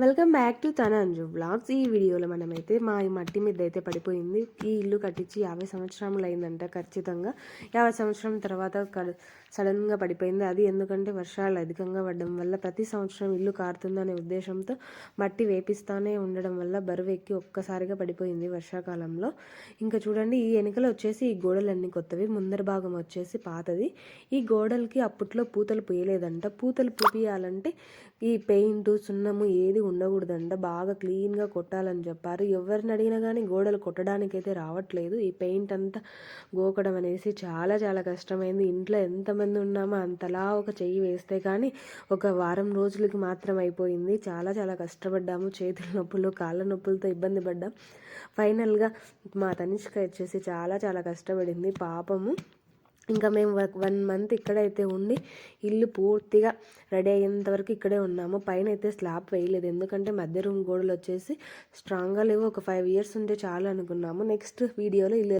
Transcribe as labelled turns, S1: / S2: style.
S1: Welcome back to Thananju blogs ఈ వీడియోలో మనమైతే మా ఈ మట్టి మీద అయితే పడిపోయింది. ఈ ఇల్లు కట్టించి యాభై సంవత్సరములు అయిందంట ఖచ్చితంగా. యాభై సంవత్సరం తర్వాత సడన్గా పడిపోయింది. అది ఎందుకంటే వర్షాలు అధికంగా పడడం వల్ల ప్రతి సంవత్సరం ఇల్లు కారుతుందనే ఉద్దేశంతో మట్టి వేపిస్తానే ఉండడం వల్ల బరువు ఎక్కి ఒక్కసారిగా పడిపోయింది వర్షాకాలంలో. ఇంకా చూడండి ఈ వెనుకలు వచ్చేసి ఈ గోడలన్నీ కొత్తవి. ముందర భాగం వచ్చేసి పాతది. ఈ గోడలకి అప్పట్లో పూతలు పూయలేదంట. పూతలు పూపియాలంటే ఈ పెయింట్ సున్నము ఏది ఉండకూడదంట. బాగా క్లీన్గా కొట్టాలని చెప్పారు. ఎవరిని అడిగినా కానీ గోడలు కొట్టడానికైతే రావట్లేదు. ఈ పెయింట్ అంతా గోకడం అనేసి చాలా చాలా కష్టమైంది. ఇంట్లో ఎంతమంది ఉన్నామో అంతలా ఒక చెయ్యి వేస్తే కానీ ఒక వారం రోజులకి మాత్రం అయిపోయింది. చాలా చాలా కష్టపడ్డాము. చేతుల నొప్పులు కాళ్ళ నొప్పులతో ఇబ్బంది పడ్డాం. ఫైనల్గా మా తనిష్క వచ్చేసి చాలా చాలా కష్టపడింది. పాపము ఇంకా మేము వన్ మంత్ ఇక్కడైతే ఉండి ఇల్లు పూర్తిగా రెడీ అయ్యేంత వరకు ఇక్కడే ఉన్నాము. పైన అయితే స్లాబ్ వేయలేదు. ఎందుకంటే మధ్య రూమ్ గోడలు వచ్చేసి స్ట్రాంగ్గా లేవు. ఒక ఫైవ్ ఇయర్స్ ఉంటే చాలు అనుకున్నాము. నెక్స్ట్ వీడియోలో ఇల్లు